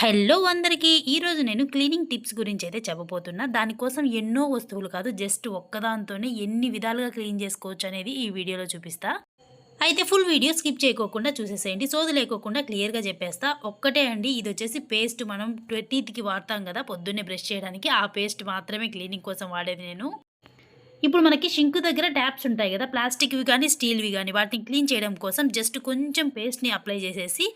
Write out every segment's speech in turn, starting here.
Hello అందరికీ. ఈరోజు నేను క్లీనింగ్ టిప్స్ గురించి అయితే చెప్పబోతున్నా. దానికోసం ఎన్నో వస్తువులు కాదు జస్ట్ ఒక్కదాంతోనే ఎన్ని విధాలుగా క్లీన్ చేసుకోవచ్చు అనేది ఈ వీడియోలో చూపిస్తా. అయితే ఫుల్ వీడియో స్కిప్ చేయకోకుండా చూసేసేయండి. సోది లేకోకుండా క్లియర్గా చెప్పేస్తా. ఒక్కటే అండి ఇది వచ్చేసి పేస్ట్ మనం టీత్కి వాడతాం కదా పొద్దున్నే బ్రష్ చేయడానికి. ఆ పేస్ట్ మాత్రమే క్లీనింగ్ కోసం వాడేది నేను. ఇప్పుడు మనకి షింక్ దగ్గర ట్యాప్స్ ఉంటాయి కదా ప్లాస్టిక్వి కానీ స్టీల్వి కానీ వాటిని క్లీన్ చేయడం కోసం జస్ట్ కొంచెం పేస్ట్ని అప్లై చేసేసి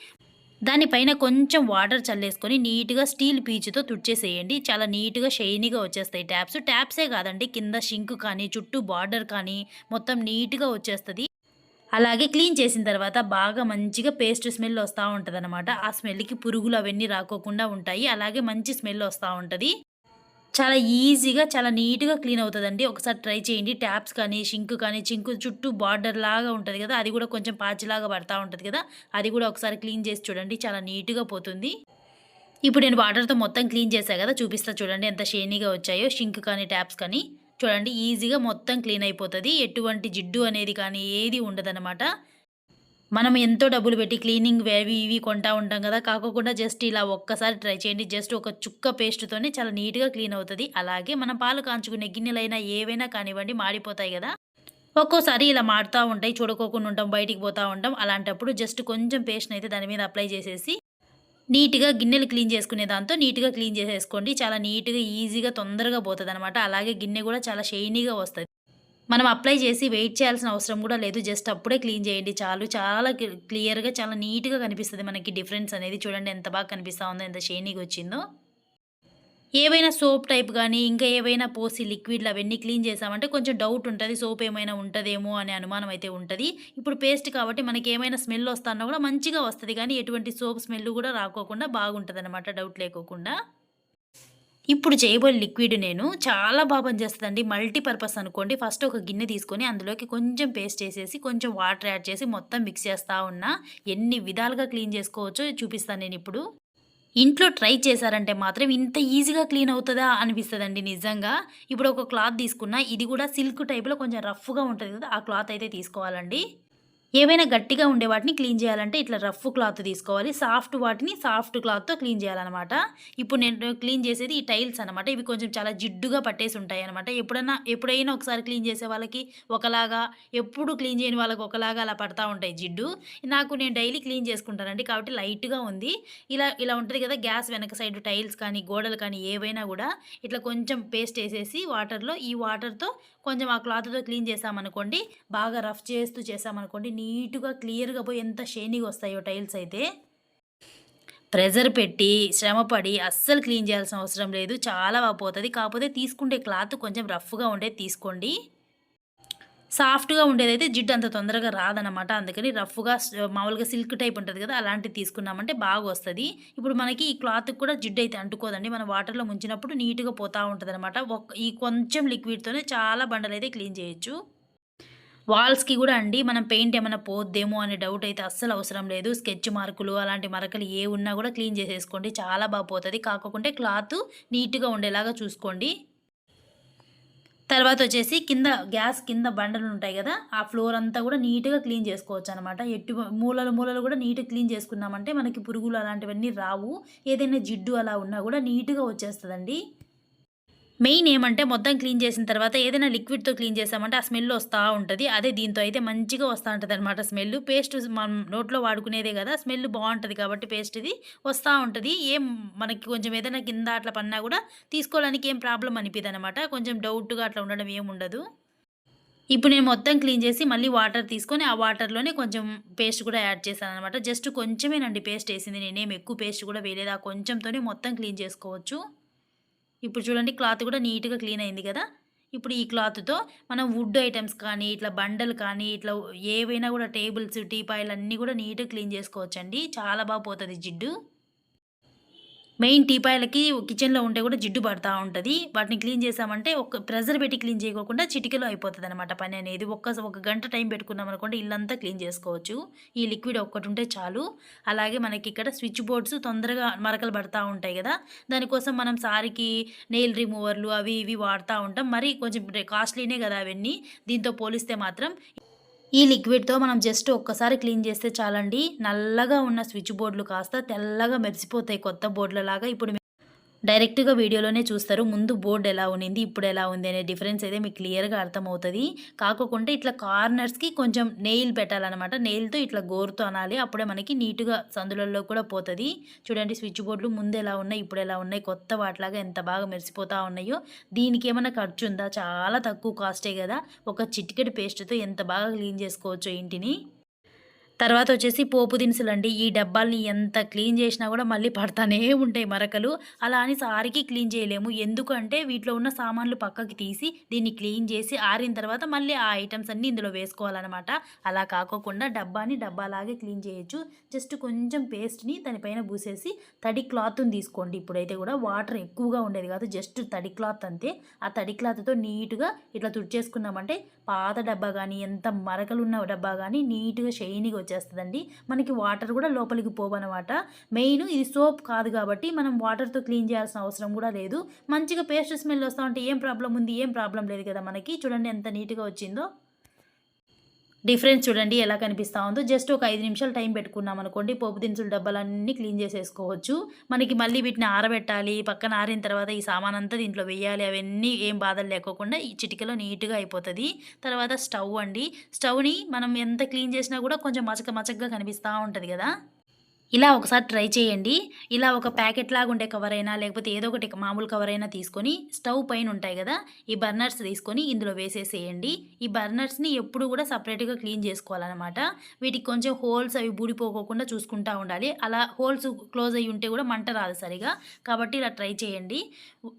దానిపైన కొంచెం వాటర్ చల్లేసుకొని నీట్గా స్టీల్ పీచుతో తుడిచేసేయండి. చాలా నీట్గా షైనీగా వచ్చేస్తాయి ట్యాప్స్. ట్యాప్సే కాదండి కింద షింక్ కానీ చుట్టూ బార్డర్ కానీ మొత్తం నీట్గా వచ్చేస్తుంది. అలాగే క్లీన్ చేసిన తర్వాత బాగా మంచిగా పేస్ట్ స్మెల్ వస్తూ ఉంటుంది అనమాట ఆ స్మెల్కి పురుగులు అవన్నీ రాకోకుండా ఉంటాయి. అలాగే మంచి స్మెల్ వస్తూ ఉంటుంది. చాలా ఈజీగా చాలా నీట్గా క్లీన్ అవుతుందండి. ఒకసారి ట్రై చేయండి. ట్యాప్స్ కానీ షింక్ కానీ చింకు చుట్టూ బార్డర్ లాగా ఉంటుంది కదా అది కూడా కొంచెం పాచిలాగా పడతా ఉంటుంది కదా అది కూడా ఒకసారి క్లీన్ చేసి చూడండి. చాలా నీట్గా పోతుంది. ఇప్పుడు నేను వాటర్తో మొత్తం క్లీన్ చేశాను కదా చూపిస్తా చూడండి ఎంత షేనీగా వచ్చాయో షింక్ కానీ ట్యాప్స్ కానీ. చూడండి ఈజీగా మొత్తం క్లీన్ అయిపోతుంది. ఎటువంటి జిడ్డు అనేది కానీ ఏది ఉండదన్నమాట. మనం ఎంతో డబ్బులు పెట్టి క్లీనింగ్ అవి ఇవి కొంటా ఉంటాం కదా కాకుండా జస్ట్ ఇలా ఒక్కసారి ట్రై చేయండి. జస్ట్ ఒక చుక్క పేస్ట్తోనే చాలా నీట్గా క్లీన్ అవుతుంది. అలాగే మనం పాలు కాంచుకునే గిన్నెలైనా ఏవైనా కానివ్వండి మాడిపోతాయి కదా. ఒక్కోసారి ఇలా మాడుతూ ఉంటాయి చూడుకోకుండా ఉంటాం బయటికి పోతూ ఉంటాం. అలాంటప్పుడు జస్ట్ కొంచెం పేస్ట్ని అయితే దాని మీద అప్లై చేసేసి నీట్గా గిన్నెలు క్లీన్ చేసుకునే దాంతో నీట్గా క్లీన్ చేసేసుకోండి. చాలా నీట్గా ఈజీగా తొందరగా పోతుంది అనమాట అలాగే గిన్నె కూడా చాలా షైనీగా వస్తుంది. మనం అప్లై చేసి వెయిట్ చేయాల్సిన అవసరం కూడా లేదు. జస్ట్ అప్పుడే క్లీన్ చేయండి. చాలు. చాలా క్లియర్గా చాలా నీట్గా కనిపిస్తుంది మనకి డిఫరెన్స్ అనేది. చూడండి ఎంత బాగా కనిపిస్తూ ఉందో ఎంత షైనీగా వచ్చిందో. ఏవైనా సోప్ టైప్ కానీ ఇంకా ఏవైనా పోసి లిక్విడ్లు అవన్నీ క్లీన్ చేసామంటే కొంచెం డౌట్ ఉంటుంది. సోప్ ఏమైనా ఉంటుందేమో అనే అనుమానం అయితే ఉంటుంది. ఇప్పుడు పేస్ట్ కాబట్టి మనకి ఏమైనా స్మెల్ వస్తానో కూడా మంచిగా వస్తుంది. కానీ ఎటువంటి సోప్ స్మెల్ కూడా రాకోకుండా బాగుంటుంది అనమాట డౌట్ లేకోకుండా. ఇప్పుడు చేయబోయే లిక్విడ్ నేను చాలా బాగా పనిచేస్తుందండి. మల్టీపర్పస్ అనుకోండి. ఫస్ట్ ఒక గిన్నె తీసుకొని అందులోకి కొంచెం పేస్ట్ చేసేసి కొంచెం వాటర్ యాడ్ చేసి మొత్తం మిక్స్ చేస్తూ ఉన్నా ఎన్ని విధాలుగా క్లీన్ చేసుకోవచ్చో చూపిస్తాను నేను ఇప్పుడు. ఇంట్లో ట్రై చేశారంటే మాత్రం ఇంత ఈజీగా క్లీన్ అవుతుందా అనిపిస్తుందండి నిజంగా. ఇప్పుడు ఒక క్లాత్ తీసుకున్నా ఇది కూడా సిల్క్ టైప్లో కొంచెం రఫ్గా ఉంటుంది కదా ఆ క్లాత్ అయితే తీసుకోవాలండి. ఏవైనా గట్టిగా ఉండే వాటిని క్లీన్ చేయాలంటే ఇట్లా రఫ్ క్లాత్ తీసుకోవాలి. సాఫ్ట్ వాటిని సాఫ్ట్ క్లాత్తో క్లీన్ చేయాలన్నమాట. ఇప్పుడు నేను క్లీన్ చేసేది ఈ టైల్స్ అనమాట ఇవి కొంచెం చాలా జిడ్డుగా పట్టేసి ఉంటాయి అనమాట ఎప్పుడైనా ఎప్పుడైనా ఒకసారి క్లీన్ చేసే వాళ్ళకి ఒకలాగా ఎప్పుడు క్లీన్ చేయని వాళ్ళకి ఒకలాగా అలా పడతా ఉంటాయి జిడ్డు. నాకు నేను డైలీ క్లీన్ చేసుకుంటానండి. కాబట్టి లైట్గా ఉంది. ఇలా ఇలా ఉంటుంది కదా గ్యాస్ వెనక సైడ్ టైల్స్ కానీ గోడలు కానీ ఏవైనా కూడా ఇట్లా కొంచెం పేస్ట్ వేసేసి వాటర్లో ఈ వాటర్తో కొంచెం ఆ క్లాత్తో క్లీన్ చేసామనుకోండి బాగా రఫ్ చేస్తూ చేసామనుకోండి నీట్గా క్లియర్గా పోయి ఎంత షైనింగ్ వస్తాయో టైల్స్ అయితే ప్రెజర్ పెట్టి శ్రమపడి అస్సలు క్లీన్ చేయాల్సిన అవసరం లేదు. చాలా బాగుపోతుంది కాకపోతే తీసుకుంటే క్లాత్ కొంచెం రఫ్గా ఉండేది తీసుకోండి. సాఫ్ట్గా ఉండేదైతే జిడ్డు అంత తొందరగా రాదనమాట అందుకని రఫ్గా మామూలుగా సిల్క్ టైప్ ఉంటుంది కదా అలాంటివి తీసుకున్నామంటే బాగా వస్తుంది ఇప్పుడు మనకి ఈ క్లాత్కి కూడా జిడ్డు అయితే అంటుకోదండి. మనం వాటర్లో ముంచినప్పుడు నీట్గా పోతూ ఉంటుంది అనమాట ఈ కొంచెం లిక్విడ్తోనే చాలా బండలు అయితే క్లీన్ చేయొచ్చు. వాల్స్కి కూడా అండి మనం పెయింట్ ఏమైనా పోద్దేమో అనే డౌట్ అయితే అస్సలు అవసరం లేదు. స్కెచ్ మార్కులు అలాంటి మరకలు ఏ ఉన్నా కూడా క్లీన్ చేసేసుకోండి. చాలా బాగా పోతుంది. క్లాత్ నీట్గా ఉండేలాగా చూసుకోండి. తర్వాత వచ్చేసి కింద గ్యాస్ కింద బండలు ఉంటాయి కదా ఆ ఫ్లోర్ అంతా కూడా నీట్గా క్లీన్ చేసుకోవచ్చు అనమాట ఎటు మూలలు మూలలు కూడా నీట్గా క్లీన్ చేసుకున్నామంటే మనకి పురుగులు అలాంటివన్నీ రావు. ఏదైనా జిడ్డు అలా ఉన్నా కూడా నీట్గా వచ్చేస్తుందండి. మెయిన్ ఏమంటే మొత్తం క్లీన్ చేసిన తర్వాత ఏదైనా లిక్విడ్తో క్లీన్ చేసామంటే ఆ స్మెల్ వస్తూ ఉంటుంది. అదే దీంతో అయితే మంచిగా వస్తూ ఉంటుంది అనమాట స్మెల్. పేస్ట్ మనం నోట్లో వాడుకునేదే కదా స్మెల్ బాగుంటుంది కాబట్టి పేస్ట్ ఇది వస్తూ ఉంటుంది. ఏం మనకి కొంచెం ఏదైనా కింద అట్లా పన్నా కూడా తీసుకోవడానికి ఏం ప్రాబ్లం అనిపిది అనమాట కొంచెం డౌట్గా అట్లా ఉండడం ఏం ఉండదు. ఇప్పుడు నేను మొత్తం క్లీన్ చేసి మళ్ళీ వాటర్ తీసుకొని ఆ వాటర్లోనే కొంచెం పేస్ట్ కూడా యాడ్ చేశాను అనమాట జస్ట్ కొంచెమేనండి పేస్ట్ వేసింది నేనేం ఎక్కువ పేస్ట్ కూడా వేయలేదు. ఆ కొంచెంతోనే మొత్తం క్లీన్ చేసుకోవచ్చు. ఇప్పుడు చూడండి క్లాత్ కూడా నీట్గా క్లీన్ అయింది కదా. ఇప్పుడు ఈ క్లాత్తో మనం వుడ్ ఐటమ్స్ కానీ ఇట్లా బండలు కానీ ఇట్లా ఏవైనా కూడా టేబుల్స్ టీపాయిలు అన్నీ కూడా నీట్గా క్లీన్ చేసుకోవచ్చండి. చాలా బాగా పోతుంది జిడ్డు. మెయిన్ టీపాయలకి కిచెన్లో ఉంటే కూడా జిడ్డు పడుతూ ఉంటుంది. వాటిని క్లీన్ చేసామంటే ఒక ప్రెజర్ పెట్టి క్లీన్ చేయకోకుండా చిటికలో అయిపోతుంది అనమాట పని అనేది. ఒక్క ఒక గంట టైం పెట్టుకున్నాం అనుకోండి ఇల్లంతా క్లీన్ చేసుకోవచ్చు. ఈ లిక్విడ్ ఒక్కటి ఉంటే చాలు. అలాగే మనకి ఇక్కడ స్విచ్ బోర్డ్స్ తొందరగా మరకలు పడుతూ ఉంటాయి కదా. దానికోసం మనం సారికి నెయిల్ రిమూవర్లు అవి ఇవి వాడుతూ ఉంటాం. మరి కొంచెం కాస్ట్లీనే కదా అవన్నీ. దీంతో పోలిస్తే మాత్రం ఈ లిక్విడ్‌తో మనం జస్ట్ ఒక్కసారి క్లీన్ చేస్తే చాలండి. నల్లగా ఉన్న స్విచ్ బోర్డులు కాస్త తెల్లగా మెరిసిపోతాయి కొత్త బోర్డ్‌లలాగా. ఇప్పుడు డైరెక్ట్‌గా వీడియోలోనే చూస్తారు. ముందు బోర్డ్ ఎలా ఉన్నింది, ఇప్పుడు ఎలా ఉంది అనే డిఫరెన్స్ అయితే మీకు క్లియర్‌గా అర్థమవుతుంది కాకుండా ఇట్లా కార్నర్స్‌కి కొంచెం నెయిల్ పెట్టాలన్నమాట నెయిల్‌తో ఇట్లా గోరుతో అనాలి. అప్పుడే మనకి నీట్‌గా సందులల్లో కూడా పోతుంది చూడండి స్విచ్ బోర్డులు ముందు ఎలా ఉన్నాయి, ఇప్పుడు ఎలా ఉన్నాయి. కొత్త వాటిలాగా ఎంత బాగా మెరిసిపోతా ఉన్నాయో. దీనికి ఏమైనా ఖర్చు ఉందా చాలా తక్కువ కాస్టే కదా ఒక చిటికెడు పేస్ట్‌తో ఎంత బాగా క్లీన్ చేసుకోవచ్చు ఇంటిని. తర్వాత వచ్చేసి పోపు దినుసులు అండి ఈ డబ్బాల్ని ఎంత క్లీన్ చేసినా కూడా మళ్ళీ పడతానే ఉంటాయి మరకలు. అలా అని సారికి క్లీన్ చేయలేము. ఎందుకంటే వీటిలో ఉన్న సామాన్లు పక్కకి తీసి దీన్ని క్లీన్ చేసి ఆరిన తర్వాత మళ్ళీ ఆ ఐటమ్స్ అన్నీ ఇందులో వేసుకోవాలనమాట. అలా కాకోకుండా డబ్బాని డబ్బాలాగే క్లీన్ చేయొచ్చు. జస్ట్ కొంచెం పేస్ట్‌ని దానిపైన పూసేసి తడి క్లాత్‌ని తీసుకోండి. ఇప్పుడైతే కూడా వాటర్ ఎక్కువగా ఉండేది కాదు. జస్ట్ తడి క్లాత్ అంతే. ఆ తడి క్లాత్‌తో నీట్‌గా ఇట్లా తుడిచేసుకున్నామంటే పాత డబ్బా కానీ ఎంత మరకలున్న డబ్బా కానీ నీట్‌గా షైనీగా వచ్చేస్తుందండి మనకి వాటర్ కూడా లోపలికి పోవనమాట. మెయిన్ ఇది సోప్ కాదు కాబట్టి మనం వాటర్‌తో క్లీన్ చేయాల్సిన అవసరం కూడా లేదు. మంచిగా పేస్ట్ స్మెల్ వస్తా ఉంటే ఏం ప్రాబ్లం ఉంది? ఏం ప్రాబ్లం లేదు కదా మనకి. చూడండి ఎంత నీట్‌గా వచ్చిందో. డిఫరెన్స్ చూడండి ఎలా కనిపిస్తా ఉందో. జస్ట్ ఒక ఐదు నిమిషాలు టైం పెట్టుకున్నాం అనుకోండి పోపు దినుసులు డబ్బాలన్నీ క్లీన్ చేసేసుకోవచ్చు. మనకి మళ్ళీ వీటిని ఆరబెట్టాలి. పక్కన ఆరిన తర్వాత ఈ సామాన్ అంతా దీంట్లో వెయ్యాలి. అవన్నీ ఏం బాధలు లేకోకుండా ఈ చిటికలో నీట్‌గా అయిపోతుంది తర్వాత స్టవ్ అండి. స్టవ్‌ని మనం ఎంత క్లీన్ చేసినా కూడా కొంచెం మచక మచకగా కనిపిస్తూ ఉంటుంది కదా ఇలా ఒకసారి ట్రై చేయండి. ఇలా ఒక ప్యాకెట్‌లాగా ఉండే కవర్ అయినా లేకపోతే ఏదో ఒకటి మామూలు కవర్ అయినా తీసుకొని స్టవ్ పైన ఉంటాయి కదా ఈ బర్నర్స్ తీసుకొని ఇందులో వేసేసేయండి. ఈ బర్నర్స్‌ని ఎప్పుడు కూడా సపరేట్గా క్లీన్ చేసుకోవాలనమాట. వీటికి కొంచెం హోల్స్ అవి బూడిపోకోకుండా చూసుకుంటా ఉండాలి. అలా హోల్స్ క్లోజ్ అయ్యి ఉంటే కూడా మంట రాదు సరిగా. కాబట్టి ఇలా ట్రై చేయండి.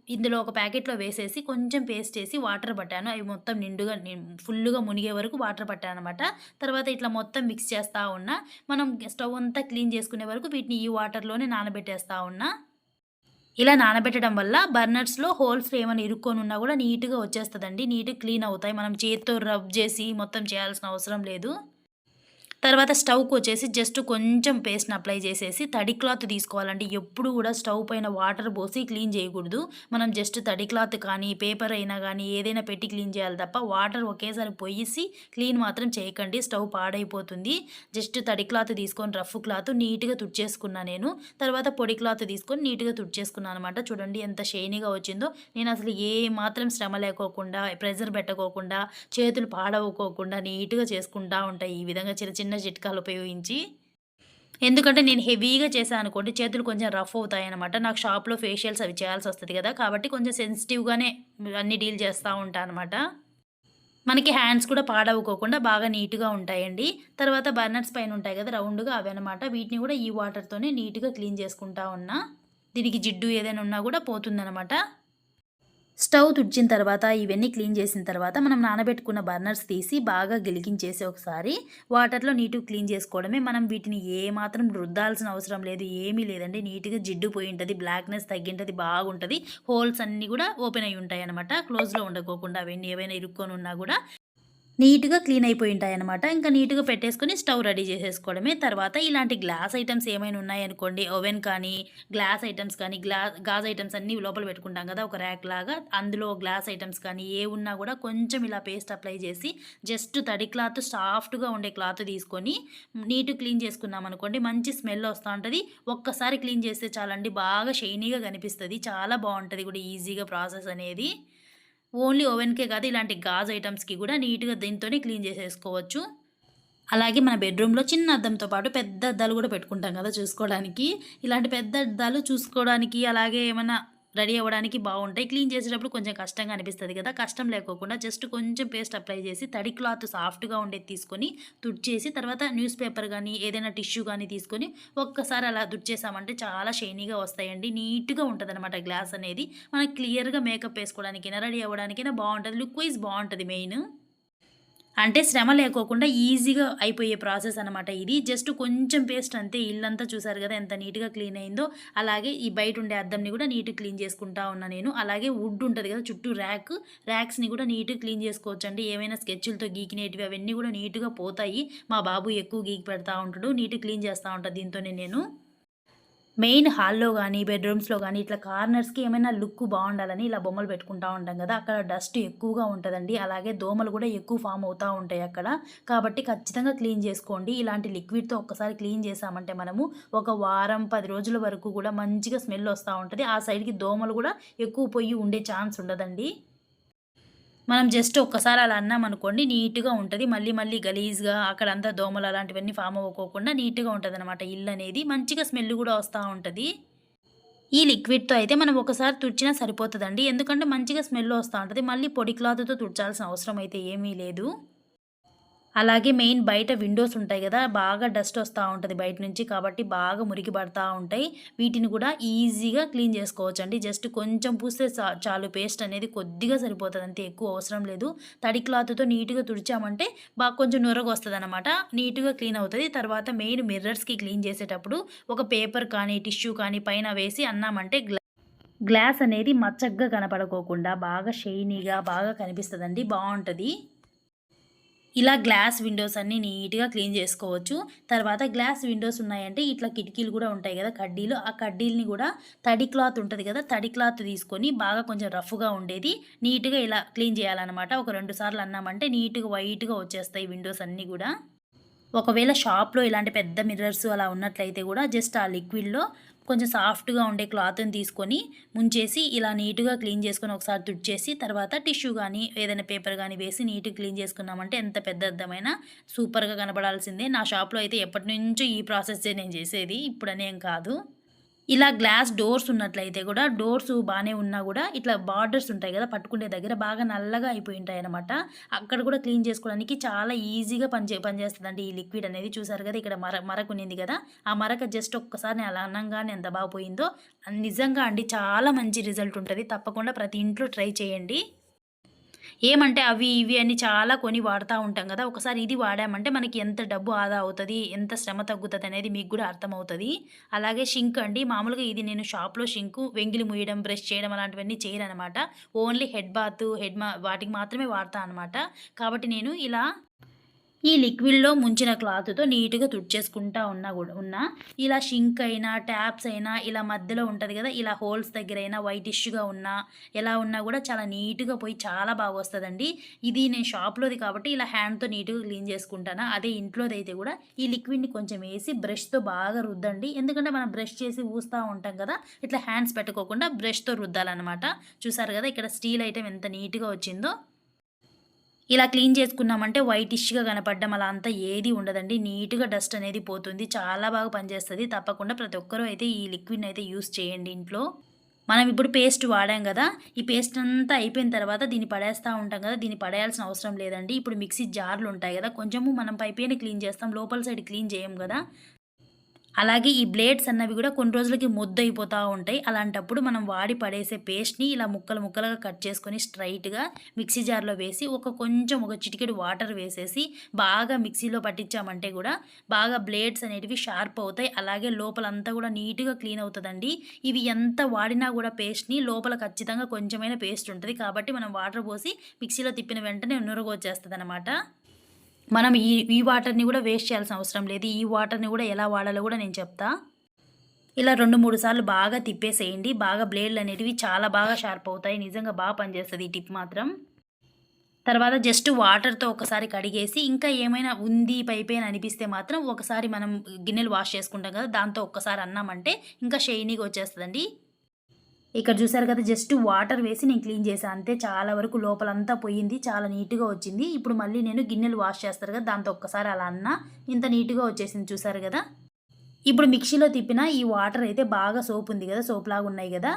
ఇందులో ఒక ప్యాకెట్‌లో వేసేసి కొంచెం పేస్ట్ చేసి వాటర్ పట్టాను. అవి మొత్తం నిండుగా ఫుల్గా ఫుల్లుగా మునిగే వరకు వాటర్ పట్టాననమాట. తర్వాత ఇట్లా మొత్తం మిక్స్ చేస్తూ ఉన్నా. మనం స్టవ్ అంతా క్లీన్ చేసుకునే వరకు వీటిని ఈ వాటర్‌లోనే నానబెట్టేస్తా ఉన్నా. ఇలా నానబెట్టడం వల్ల బర్నర్స్‌లో హోల్స్ ఏమైనా ఇరుక్కొని ఉన్నా కూడా నీట్‌గా వచ్చేస్తుందండి నీట్‌గా క్లీన్ అవుతాయి. మనం చేత్తో రబ్ చేసి మొత్తం చేయాల్సిన అవసరం లేదు. తర్వాత స్టవ్కి వచ్చేసి జస్ట్ కొంచెం పేస్ట్‌ని అప్లై చేసేసి తడి క్లాత్ తీసుకోవాలండి. ఎప్పుడు కూడా స్టవ్ పైన వాటర్ పోసి క్లీన్ చేయకూడదు. మనం జస్ట్ తడి క్లాత్ కానీ, పేపర్ అయినా కానీ ఏదైనా పెట్టి క్లీన్ చేయాలి తప్ప వాటర్ ఒకేసారి పోయేసి క్లీన్ మాత్రం చేయకండి. స్టవ్ పాడైపోతుంది. జస్ట్ తడి క్లాత్ తీసుకొని రఫ్ క్లాత్ నీట్‌గా తుడిచేసుకున్నా నేను. తర్వాత పొడి క్లాత్ తీసుకొని నీట్‌గా తుడిచేసుకున్నాననమాట. చూడండి ఎంత షైనీగా వచ్చిందో. నేను అసలు ఏ మాత్రం శ్రమ లేకోకుండా, ప్రెజర్ పెట్టకోకుండా, చేతులు పాడవకోకుండా నీట్‌గా చేసుకుంటా ఉంటాయి ఈ విధంగా చిన్న చిన్న చిట్కాలు ఉపయోగించి. ఎందుకంటే నేను హెవీగా చేశాను అనుకోండి చేతులు కొంచెం రఫ్ అవుతాయి అనమాట నాకు షాప్‌లో ఫేషియల్స్ అవి చేయాల్సి వస్తుంది కదా! కాబట్టి కొంచెం సెన్సిటివ్‌గానే అన్నీ డీల్ చేస్తూ ఉంటాను అనమాట. మనకి హ్యాండ్స్ కూడా పాడవుకోకుండా బాగా నీట్‌గా ఉంటాయండి. తర్వాత బర్నర్స్ పైన ఉంటాయి కదా! రౌండ్‌గా అవన్నమాట. వీటిని కూడా ఈ వాటర్‌తోనే నీట్‌గా క్లీన్ చేసుకుంటా ఉన్నా. దీనికి జిడ్డు ఏదైనా ఉన్నా కూడా పోతుందనమాట. స్టవ్ తుడిచిన తర్వాత ఇవన్నీ క్లీన్ చేసిన తర్వాత మనం నానబెట్టుకున్న బర్నర్స్ తీసి బాగా గిలికించేసి ఒకసారి వాటర్‌లో నీట్‌గా క్లీన్ చేసుకోవడమే. మనం వీటిని ఏ మాత్రం రుద్దాల్సిన అవసరం లేదు. ఏమీ లేదండి. నీట్‌గా జిడ్డు పోయి ఉంటుంది బ్లాక్‌నెస్ తగ్గింటుంది బాగుంటుంది హోల్స్ అన్నీ కూడా ఓపెన్ అయ్యి ఉంటాయనమాట. క్లోజ్‌లో ఉండకోకుండా అవన్నీ ఏవైనా ఇరుక్కొని ఉన్నా కూడా నీట్‌గా క్లీన్ అయిపోయి ఉంటాయనమాట. ఇంకా నీట్‌గా పెట్టేసుకొని స్టవ్ రెడీ చేసేసుకోవడమే. తర్వాత ఇలాంటి గ్లాస్ ఐటమ్స్ ఏమైనా ఉన్నాయనుకోండి ఓవెన్ కానీ, గ్లాస్ ఐటమ్స్ కానీ, గ్లా గాజ్ ఐటమ్స్ అన్నీ లోపల పెట్టుకుంటాం కదా! ఒక ర్యాక్ లాగా అందులో గ్లాస్ ఐటమ్స్ కానీ ఏవున్నా కూడా కొంచెం ఇలా పేస్ట్ అప్లై చేసి జస్ట్ తడి క్లాత్ సాఫ్ట్‌గా ఉండే క్లాత్ తీసుకొని నీట్ క్లీన్ చేసుకున్నామనుకోండి మంచి స్మెల్ వస్తూ ఉంటుంది ఒక్కసారి క్లీన్ చేస్తే చాలండి బాగా షైనీగా కనిపిస్తుంది చాలా బాగుంటుంది కూడా ఈజీగా ప్రాసెస్ అనేది. ఓన్లీ ఓవెన్‌కే కాదు ఇలాంటి గాజు ఐటమ్స్కి కూడా నీట్‌గా దీంతోనే క్లీన్ చేసేసుకోవచ్చు. అలాగే మన బెడ్‌రూమ్‌లో చిన్న అద్దంతో పాటు పెద్ద అద్దాలు కూడా పెట్టుకుంటాం కదా చూసుకోవడానికి. ఇలాంటి పెద్ద అద్దాలు చూసుకోవడానికి అలాగే ఏమైనా రెడీ అవ్వడానికి బాగుంటాయి క్లీన్ చేసేటప్పుడు కొంచెం కష్టంగా అనిపిస్తుంది కదా! కష్టం లేకోకుండా జస్ట్ కొంచెం పేస్ట్ అప్లై చేసి తడి క్లాత్ సాఫ్ట్‌గా ఉండేది తీసుకొని తుడిచేసి తర్వాత న్యూస్ పేపర్ కానీ ఏదైనా టిష్యూ కానీ తీసుకొని ఒక్కసారి అలా దుడిచేసామంటే చాలా షైనీగా వస్తాయండి. నీట్‌గా ఉంటదనమాట గ్లాస్ అనేది. మనకి క్లియర్‌గా మేకప్ వేసుకోవడానికైనా రెడీ అవ్వడానికైనా బాగుంటుంది లుక్ వైజ్ బాగుంటుంది మెయిన్. అంటే శ్రమ లేకోకుండా ఈజీగా అయిపోయే ప్రాసెస్ అనమాట ఇది. జస్ట్ కొంచెం పేస్ట్ అంతే ఇల్లంతా చూసారు కదా! ఎంత నీట్‌గా క్లీన్ అయిందో. అలాగే ఈ బయట ఉండే అద్దంని కూడా నీట్ క్లీన్ చేసుకుంటా ఉన్నా నేను. అలాగే వుడ్ ఉంటుంది కదా! చుట్టూ ర్యాక్, ర్యాక్స్‌ని కూడా నీట్‌గా క్లీన్ చేసుకోవచ్చండి. ఏమైనా స్కెచ్‌లతో గీకినేటివి అవన్నీ కూడా నీట్‌గా పోతాయి. మా బాబు ఎక్కువ గీకి పెడతా ఉంటాడు. నీట్ క్లీన్ చేస్తూ ఉంటా దీంతోనే నేను. మెయిన్ హాల్లో కానీ బెడ్రూమ్స్లో కానీ ఇట్లా కార్నర్స్కి ఏమైనా లుక్ బాగుండాలని ఇలా బొమ్మలు పెట్టుకుంటా ఉంటాం కదా అక్కడ డస్ట్ ఎక్కువగా ఉంటుందండి. అలాగే దోమలు కూడా ఎక్కువ ఫామ్ అవుతూ ఉంటాయి అక్కడ. కాబట్టి ఖచ్చితంగా క్లీన్ చేసుకోండి. ఇలాంటి లిక్విడ్తో ఒక్కసారి క్లీన్ చేసామంటే మనము ఒక వారం పది రోజుల వరకు కూడా మంచిగా స్మెల్ వస్తూ ఉంటుంది. ఆ సైడ్కి దోమలు కూడా ఎక్కువ పొయ్యి ఉండే ఛాన్స్ ఉండదండి. మనం జస్ట్ ఒక్కసారి అలా అన్నాం అనుకోండి నీట్గా ఉంటుంది. మళ్ళీ మళ్ళీ గలీజ్గా అక్కడంతా దోమలు అలాంటివన్నీ ఫామ్ అవ్వకోకుండా నీట్గా ఉంటుంది అనమాట ఇల్లు అనేది మంచిగా స్మెల్ కూడా వస్తూ ఉంటుంది. ఈ లిక్విడ్తో అయితే మనం ఒకసారి తుడిచినా సరిపోతుందండి. ఎందుకంటే మంచిగా స్మెల్ వస్తూ ఉంటుంది. మళ్ళీ పొడి క్లాత్తో తుడిచాల్సిన అవసరం అయితే ఏమీ లేదు. అలాగే మెయిన్ బయట విండోస్ ఉంటాయి కదా బాగా డస్ట్ వస్తూ ఉంటుంది బయట నుంచి కాబట్టి బాగా మురికి పడతా ఉంటాయి. వీటిని కూడా ఈజీగా క్లీన్ చేసుకోవచ్చు అండి జస్ట్ కొంచెం పూస్తే చా- చాలు పేస్ట్ అనేది కొద్దిగా సరిపోతుంది అంతే ఎక్కువ అవసరం లేదు. తడి క్లాత్తో నీట్గా తుడిచామంటే బాగా కొంచెం నురగ వస్తుంది అనమాట నీట్గా క్లీన్ అవుతుంది. తర్వాత మెయిన్ మిర్రర్స్కి క్లీన్ చేసేటప్పుడు ఒక పేపర్ కానీ టిష్యూ కానీ పైన వేసి అన్నామంటే గ్లా గ్లాస్ అనేది మచ్చగ్గా కనపడుకోకుండా బాగా షైనీగా బాగా కనిపిస్తుందండి. బాగుంటుంది. ఇలా గ్లాస్ విండోస్ అన్నీ నీట్గా క్లీన్ చేసుకోవచ్చు. తర్వాత గ్లాస్ విండోస్ ఉన్నాయంటే ఇట్లా కిటికీలు కూడా ఉంటాయి కదా కడ్డీలు. ఆ కడ్డీలని కూడా తడి క్లాత్ ఉంటుంది కదా తడి క్లాత్ తీసుకొని బాగా కొంచెం రఫ్గా ఉండేది. నీట్గా ఇలా క్లీన్ చేయాలన్నమాట. ఒక రెండు సార్లు అన్నామంటే నీట్గా వైట్గా వచ్చేస్తాయి విండోస్ అన్నీ కూడా. ఒకవేళ షాప్లో ఇలాంటి పెద్ద మిర్రర్స్ అలా ఉన్నట్లయితే కూడా జస్ట్ ఆ లిక్విడ్లో కొంచెం సాఫ్ట్గా ఉండే క్లాత్ని తీసుకొని ముంచేసి ఇలా నీట్గా క్లీన్ చేసుకొని ఒకసారి తుడిచేసి తర్వాత టిష్యూ కానీ ఏదైనా పేపర్ కానీ వేసి నీట్గా క్లీన్ చేసుకున్నామంటే ఎంత పెద్ద అర్థమైనా సూపర్గా కనబడాల్సిందే. నా షాప్లో అయితే ఎప్పటి నుంచో ఈ ప్రాసెస్ నేను చేసేది. ఇప్పుడనేం కాదు. ఇలా గ్లాస్ డోర్స్ ఉన్నట్లయితే కూడా డోర్స్ బాగానే ఉన్నా కూడా ఇట్లా బార్డర్స్ ఉంటాయి కదా పట్టుకునే దగ్గర బాగా నల్లగా అయిపోయి ఉంటాయి అనమాట అక్కడ కూడా క్లీన్ చేసుకోవడానికి చాలా ఈజీగా పనిచే పనిచేస్తుందండి ఈ లిక్విడ్ అనేది. చూసారు కదా ఇక్కడ మర మరకు ఉన్నింది కదా ఆ మరక జస్ట్ ఒక్కసారి అలా అనంగానే ఎంత బాగా పోయిందో నిజంగా అండి చాలా మంచి రిజల్ట్ ఉంటుంది. తప్పకుండా ప్రతి ఇంట్లో ట్రై చేయండి. ఏమంటే అవి ఇవి అని చాలా కొని వాడుతూ ఉంటాం కదా. ఒకసారి ఇది వాడామంటే మనకి ఎంత డబ్బు ఆదా అవుతుంది ఎంత శ్రమ తగ్గుతుంది అనేది మీకు కూడా అర్థమవుతుంది. అలాగే షింక్ అండి మామూలుగా ఇది నేను షాప్లో షింకు వెంగిలి ముయ్యడం బ్రష్ చేయడం అలాంటివన్నీ చేయను అనమాట ఓన్లీ హెడ్ బాత్ హెడ్ మా వాటికి మాత్రమే వాడతా అనమాట. కాబట్టి నేను ఇలా ఈ లిక్విడ్లో ముంచిన క్లాత్తో నీట్గా తుడిచేసుకుంటా ఉన్నా కూడా ఉన్నా ఇలా షింక్ అయినా ట్యాప్స్ అయినా ఇలా మధ్యలో ఉంటుంది కదా ఇలా హోల్స్ దగ్గర అయినా వైటిష్గా ఉన్నా ఎలా ఉన్నా కూడా చాలా నీట్గా పోయి చాలా బాగా వస్తుందండి. ఇది నేను షాప్లోది కాబట్టి ఇలా హ్యాండ్తో నీట్గా క్లీన్ చేసుకుంటాను. అదే ఇంట్లోది అయితే కూడా ఈ లిక్విడ్ని కొంచెం వేసి బ్రష్తో బాగా రుద్దండి. ఎందుకంటే మనం బ్రష్ చేసి ఊస్తూ ఉంటాం కదా ఇట్లా హ్యాండ్స్ పెట్టుకోకుండా బ్రష్తో రుద్దాలన్నమాట. చూసారు కదా ఇక్కడ స్టీల్ ఐటెం ఎంత నీట్గా వచ్చిందో. ఇలా క్లీన్ చేసుకున్నామంటే వైటిష్గా కనపడడం అలా అంతా ఏది ఉండదండి. నీట్గా డస్ట్ అనేది పోతుంది. చాలా బాగా పనిచేస్తుంది. తప్పకుండా ప్రతి ఒక్కరూ అయితే ఈ లిక్విడ్ని అయితే యూస్ చేయండి ఇంట్లో. మనం ఇప్పుడు పేస్ట్ వాడాం కదా ఈ పేస్ట్ అంతా అయిపోయిన తర్వాత దీన్ని పడేస్తూ ఉంటాం కదా దీన్ని పడేయాల్సిన అవసరం లేదండి. ఇప్పుడు మిక్సీ జార్లు ఉంటాయి కదా కొంచెము మనం పైపైన క్లీన్ చేస్తాం లోపల సైడ్ క్లీన్ చేయం కదా. అలాగే ఈ బ్లేడ్స్ అన్నవి కూడా కొన్ని రోజులకి ముద్దయిపోతూ ఉంటాయి. అలాంటప్పుడు మనం వాడి పడేసే పేస్ట్ని ఇలా ముక్కలు ముక్కలుగా కట్ చేసుకొని స్ట్రైట్గా మిక్సీ జార్లో వేసి ఒక కొంచెం ఒక చిటికెడు వాటర్ వేసేసి బాగా మిక్సీలో పట్టించామంటే కూడా బాగా బ్లేడ్స్ అనేటివి షార్ప్ అవుతాయి. అలాగే లోపలంతా కూడా నీట్గా క్లీన్ అవుతుందండి. ఇవి ఎంత వాడినా కూడా పేస్ట్ని లోపల ఖచ్చితంగా కొంచెమైన పేస్ట్ ఉంటుంది. కాబట్టి మనం వాటర్ పోసి మిక్సీలో తిప్పిన వెంటనే నురగొచ్చేస్తుంది అనమాట మనం ఈ ఈ వాటర్ని కూడా వేస్ట్ చేయాల్సిన అవసరం లేదు. ఈ వాటర్ని కూడా ఎలా వాడాలో కూడా నేను చెప్తా. ఇలా రెండు మూడు సార్లు బాగా తిప్పేసేయండి. బాగా బ్లేడ్లు అనేటివి చాలా బాగా షార్ప్ అవుతాయి. నిజంగా బాగా పనిచేస్తుంది ఈ టిప్ మాత్రం. తర్వాత జస్ట్ వాటర్తో ఒకసారి కడిగేసి ఇంకా ఏమైనా ఉంది పైపైన అనిపిస్తే మాత్రం ఒకసారి మనం గిన్నెలు వాష్ చేసుకుంటాం కదా దాంతో ఒక్కసారి అన్నామంటే ఇంకా షైనీగా వచ్చేస్తుందండి. ఇక్కడ చూసారు కదా జస్ట్ వాటర్ వేసి నేను క్లీన్ చేశాను అంతే. చాలా వరకు లోపలంతా పోయింది చాలా నీట్గా వచ్చింది. ఇప్పుడు మళ్ళీ నేను గిన్నెలు వాష్ చేస్తారు కదా దాంతో ఒక్కసారి అలా అన్నా ఇంత నీట్గా వచ్చేసింది చూసారు కదా. ఇప్పుడు మిక్సీలో తిప్పిన ఈ వాటర్ అయితే బాగా సోప్ ఉంది కదా సోప్ లాగా ఉన్నాయి కదా.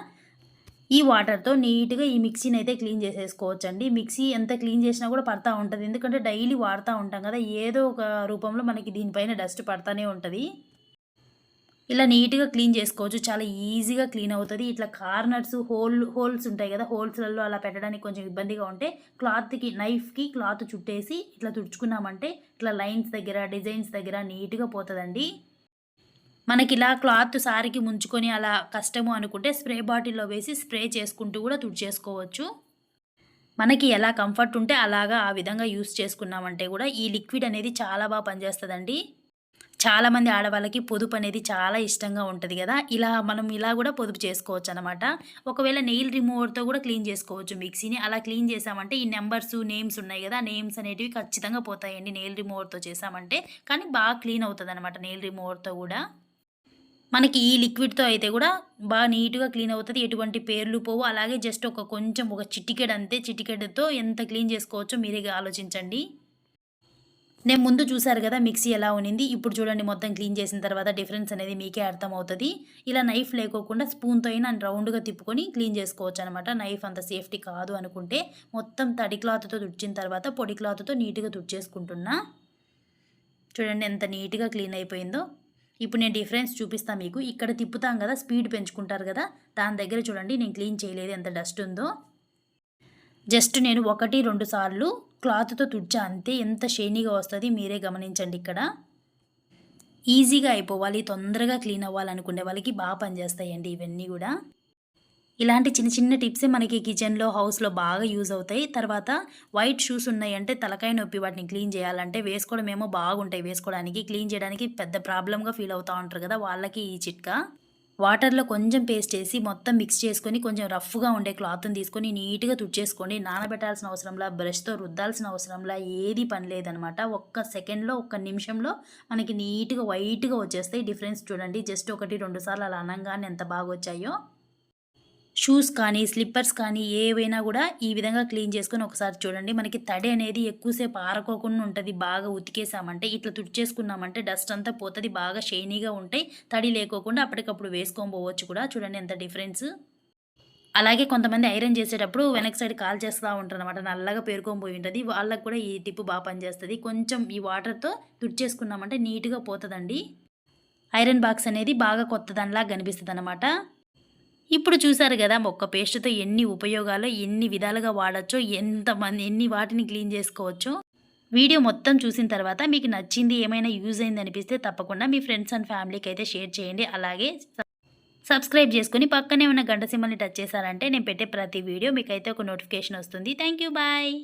ఈ వాటర్తో నీట్గా ఈ మిక్సీని అయితే క్లీన్ చేసేసుకోవచ్చు అండి మిక్సీ ఎంత క్లీన్ చేసినా కూడా పడతా ఉంటుంది. ఎందుకంటే డైలీ వాడుతూ ఉంటాం కదా ఏదో ఒక రూపంలో మనకి దీనిపైన డస్ట్ పడతానే ఉంటుంది. ఇలా నీట్గా క్లీన్ చేసుకోవచ్చు. చాలా ఈజీగా క్లీన్ అవుతుంది. ఇట్లా కార్నర్స్ హోల్ హోల్స్ ఉంటాయి కదా హోల్స్లలో అలా పెట్టడానికి కొంచెం ఇబ్బందిగా ఉంటే క్లాత్కి నైఫ్కి క్లాత్ చుట్టేసి ఇట్లా తుడుచుకున్నామంటే ఇట్లా లైన్స్ దగ్గర డిజైన్స్ దగ్గర నీట్గా పోతుందండి. మనకి ఇలా క్లాత్ సారికి ముంచుకొని అలా కష్టము అనుకుంటే స్ప్రే బాటిల్లో వేసి స్ప్రే చేసుకుంటూ కూడా తుడిచేసుకోవచ్చు. మనకి ఎలా కంఫర్ట్ ఉంటే అలాగా ఆ విధంగా యూస్ చేసుకున్నామంటే కూడా ఈ లిక్విడ్ అనేది చాలా బాగా పనిచేస్తుందండి. చాలామంది ఆడవాళ్ళకి పొదుపు అనేది చాలా ఇష్టంగా ఉంటుంది కదా. ఇలా మనం ఇలా కూడా పొదుపు చేసుకోవచ్చు అనమాట ఒకవేళ నెయిల్ రిమూవర్తో కూడా క్లీన్ చేసుకోవచ్చు మిక్సీని. అలా క్లీన్ చేసామంటే ఈ నెంబర్స్ నేమ్స్ ఉన్నాయి కదా. నేమ్స్ అనేటివి ఖచ్చితంగా పోతాయండి నెయిల్ రిమూవర్తో చేసామంటే. కానీ బాగా క్లీన్ అవుతుంది అనమాట నెయిల్ రిమూవర్తో కూడా. మనకి ఈ లిక్విడ్తో అయితే కూడా బాగా నీట్గా క్లీన్ అవుతుంది. ఎటువంటి పేర్లు పోవు. అలాగే జస్ట్ ఒక కొంచెం ఒక చిటికెడ్ అంతే చిటికెడ్తో ఎంత క్లీన్ చేసుకోవచ్చో మీరే ఆలోచించండి. నేను ముందు చూసారు కదా మిక్సీ ఎలా ఉనింది ఇప్పుడు చూడండి మొత్తం క్లీన్ చేసిన తర్వాత డిఫరెన్స్ అనేది మీకే అర్థమవుతుంది. ఇలా నైఫ్ లేకోకుండా స్పూన్తో అయినా రౌండ్గా తిప్పుకొని క్లీన్ చేసుకోవచ్చు అనమాట నైఫ్ అంత సేఫ్టీ కాదు అనుకుంటే మొత్తం తడి క్లాత్తో తుడిచిన తర్వాత పొడి క్లాత్తో నీట్గా తుడిచేసుకుంటున్నా. చూడండి ఎంత నీట్గా క్లీన్ అయిపోయిందో. ఇప్పుడు నేను డిఫరెన్స్ చూపిస్తాను మీకు. ఇక్కడ తిప్పుతాం కదా స్పీడ్ పెంచుకుంటారు కదా దాని దగ్గర చూడండి నేను క్లీన్ చేయలేదు ఎంత డస్ట్ ఉందో. జస్ట్ నేను ఒకటి రెండు సార్లు క్లాత్తో తుడిచా అంతే ఎంత షైనీగా వస్తుంది మీరే గమనించండి ఇక్కడ. ఈజీగా అయిపోవాలి తొందరగా క్లీన్ అవ్వాలనుకునే వాళ్ళకి బాగా పనిచేస్తాయండి ఇవన్నీ కూడా. ఇలాంటి చిన్న చిన్న టిప్సే మనకి కిచెన్లో హౌస్లో బాగా యూజ్ అవుతాయి. తర్వాత వైట్ షూస్ ఉన్నాయంటే తలకాయ నొప్పి వాటిని క్లీన్ చేయాలంటే వేసుకోవడం ఏమో బాగుంటాయి. వేసుకోవడానికి క్లీన్ చేయడానికి పెద్ద ప్రాబ్లంగా ఫీల్ అవుతూ ఉంటారు కదా వాళ్ళకి ఈ చిట్కా. వాటర్లో కొంచెం పేస్ట్ చేసి మొత్తం మిక్స్ చేసుకొని కొంచెం రఫ్గా ఉండే క్లాత్ని తీసుకొని నీట్గా తుడిచేసుకోండి నానబెట్టాల్సిన అవసరంలా బ్రష్తో రుద్దాల్సిన అవసరంలా ఏది పని లేదనమాట. ఒక్క సెకండ్లో ఒక్క నిమిషంలో మనకి నీట్గా వైట్గా వచ్చేస్తాయి డిఫరెన్స్ చూడండి. జస్ట్ ఒకటి రెండు సార్లు అలా అనగానే ఎంత బాగా వచ్చాయో షూస్ కానీ స్లిప్పర్స్ కానీ ఏవైనా కూడా ఈ విధంగా క్లీన్ చేసుకొని ఒకసారి చూడండి. మనకి తడి అనేది ఎక్కువసేపు ఆరకోకుండా ఉంటుంది. బాగా ఉతికేసామంటే ఇట్లా తుడిచేసుకున్నామంటే డస్ట్ అంతా పోతుంది. బాగా షైనీగా ఉంటాయి. తడి లేకోకుండా అప్పటికప్పుడు వేసుకొని పోవచ్చు కూడా. చూడండి ఎంత డిఫరెన్స్. అలాగే కొంతమంది ఐరన్ చేసేటప్పుడు వెనక్ సైడ్ కాల్ చేస్తూ ఉంటారు అనమాట నల్లగా పేరుకొని పోయి ఉంటుంది. వాళ్ళకు కూడా ఈ టిప్పు బాగా పనిచేస్తుంది. కొంచెం ఈ వాటర్తో తుడిచేసుకున్నామంటే నీట్గా పోతుందండి. ఐరన్ బాక్స్ అనేది బాగా కొత్తదానిలా కనిపిస్తుంది అనమాట ఇప్పుడు చూసారు కదా మొక్క పేస్ట్తో ఎన్ని ఉపయోగాలు ఎన్ని విధాలుగా వాడచ్చో ఎంతమంది ఎన్ని వాటిని క్లీన్ చేసుకోవచ్చో. వీడియో మొత్తం చూసిన తర్వాత మీకు నచ్చింది ఏమైనా యూజ్ అయింది అనిపిస్తే తప్పకుండా మీ ఫ్రెండ్స్ అండ్ ఫ్యామిలీకి అయితే షేర్ చేయండి. అలాగే సబ్స్క్రైబ్ చేసుకుని పక్కనే ఉన్న గంట సింబల్ని టచ్ చేశారంటే నేను పెట్టే ప్రతి వీడియో మీకైతే ఒక నోటిఫికేషన్ వస్తుంది. Thank you bye.